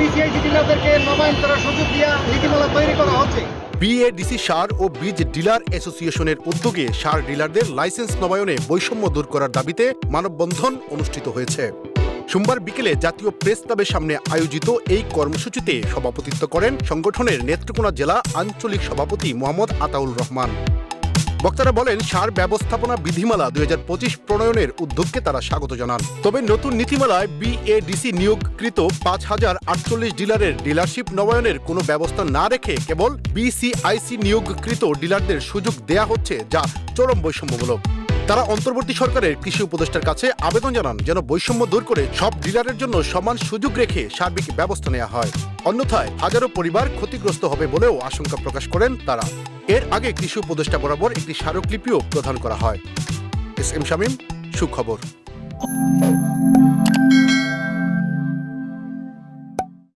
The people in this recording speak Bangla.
বিসিআইসি ডিলারদেরকে বিএডিসি সার ও বীজ ডিলার অ্যাসোসিয়েশনের উদ্যোগে সার ডিলারদের লাইসেন্স নবায়নে বৈষম্য দূর করার দাবিতে মানববন্ধন অনুষ্ঠিত হয়েছে। সোমবার বিকেলে জাতীয় প্রেস ক্লাবের সামনে আয়োজিত এই কর্মসূচিতে সভাপতিত্ব করেন সংগঠনের নেত্রকোনা জেলা আঞ্চলিক সভাপতি মোহাম্মদ আতাউল রহমান। বক্তারা বলেন, সার ব্যবস্থাপনা বিধিমালা দুই হাজার পঁচিশ প্রণয়নের উদ্যোগকে তারা স্বাগত জানান। তবে নতুন নীতিমালায় বিএডিসি নিয়োগকৃত পাঁচ হাজার আটচল্লিশ ডিলারের ডিলারশিপ নবায়নের কোনো ব্যবস্থা না রেখে কেবল বিসিআইসি নিয়োগকৃত ডিলারদের সুযোগ দেয়া হচ্ছে, যা চরম বৈষম্যমূলক। তারা অন্তর্বর্তী সরকারের কৃষি উপদেষ্টার কাছে আবেদন জানান যেন বৈষম্য দূর করে সব ডিলারের জন্য সমান সুযোগ রেখে সার্বিক ব্যবস্থা নেওয়া হয়। অন্যথায় হাজারো পরিবার ক্ষতিগ্রস্ত হবে বলেও আশঙ্কা প্রকাশ করেন তারা। এর আগে কৃষি উপদেষ্টা বরাবর একটি স্মারকলিপিও প্রদান করা হয়। এস এম শামীম সুখবর।